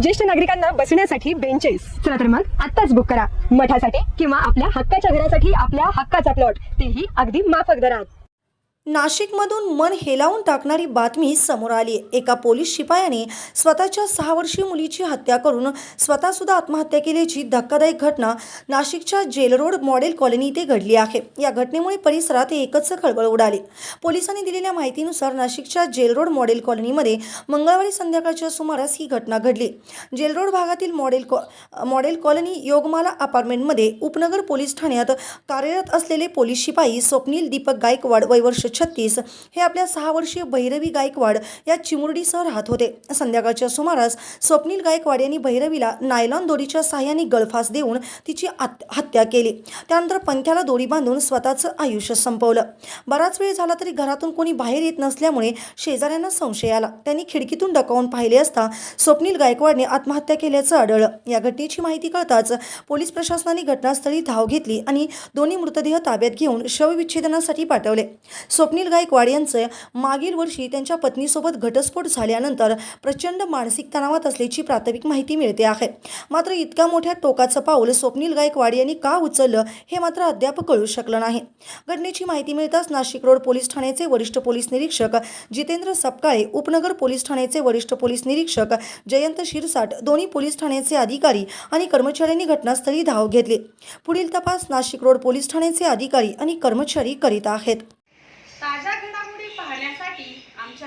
ज्येष्ठ नागरिकांना बसण्यासाठी बेंचेस चला तर मग आत्ताच बुक करा. मठासाठी किंवा आपल्या हक्काच्या घरासाठी आपल्या हक्काचा प्लॉट तेही अगदी माफक दरात. नाशिकमधून मन हेलावून टाकणारी बातमी समोर आली. एका पोलीस शिपायाने स्वतःच्या सहा वर्षीय मुलीची हत्या करून स्वतःसुद्धा आत्महत्या केल्याची धक्कादायक घटना नाशिकच्या जेल रोड मॉडेल कॉलनी इथे घडली आहे. या घटनेमुळे परिसरात एकच खळबळ उडाली. पोलिसांनी दिलेल्या माहितीनुसार नाशिकच्या जेल रोड मॉडेल कॉलनीमध्ये मंगळवारी संध्याकाळच्या सुमारास ही घटना घडली. जेल रोड भागातील मॉडेल कॉ मॉडेल कॉलनी योगमाला अपार्टमेंटमध्ये उपनगर पोलीस ठाण्यात कार्यरत असलेले पोलीस शिपाई स्वप्नील दीपक गायकवाड वयवर्ष छत्तीस हे आपल्या सहा वर्षीय भैरवी गायकवाड या चिमुरडीसह राहत होते. संध्याकाळच्या सुमारास स्वप्नील गायकवाड यांनी भैरवीला नायलॉन दोरीच्या साह्याने गळफास देऊन तिची हत्या केली. त्यानंतर पंख्याला दोरी बांधून स्वतःचं आयुष्य संपवलं. बराच वेळ झाला तरी घरातून कोणी बाहेर येत नसल्यामुळे शेजाऱ्यांना संशय आला. त्यांनी खिडकीतून डकावून पाहिले असता स्वप्नील गायकवाडने आत्महत्या केल्याचं आढळलं. या घटनेची माहिती कळताच पोलीस प्रशासनाने घटनास्थळी धाव घेतली आणि दोन्ही मृतदेह ताब्यात घेऊन शवविच्छेदनासाठी पाठवले. स्वप्नील गायकवाड यांचे मागील वर्षी त्यांच्या पत्नीसोबत घटस्फोट झाल्यानंतर प्रचंड मानसिक तणावात असल्याची प्राथमिक माहिती मिळते आहे. मात्र इतक्या मोठ्या टोकाचं पाऊल स्वप्नील गायकवाड यांनी का उचललं हे मात्र अद्याप कळू शकलं नाही. घटनेची माहिती मिळताच नाशिक रोड पोलीस ठाण्याचे वरिष्ठ पोलीस निरीक्षक जितेंद्र सपकाळे उपनगर पोलीस ठाण्याचे वरिष्ठ पोलीस निरीक्षक जयंत शिरसाट दोन्ही पोलीस ठाण्याचे अधिकारी आणि कर्मचाऱ्यांनी घटनास्थळी धाव घेतली. पुढील तपास नाशिक रोड पोलीस ठाण्याचे अधिकारी आणि कर्मचारी करीत आहेत.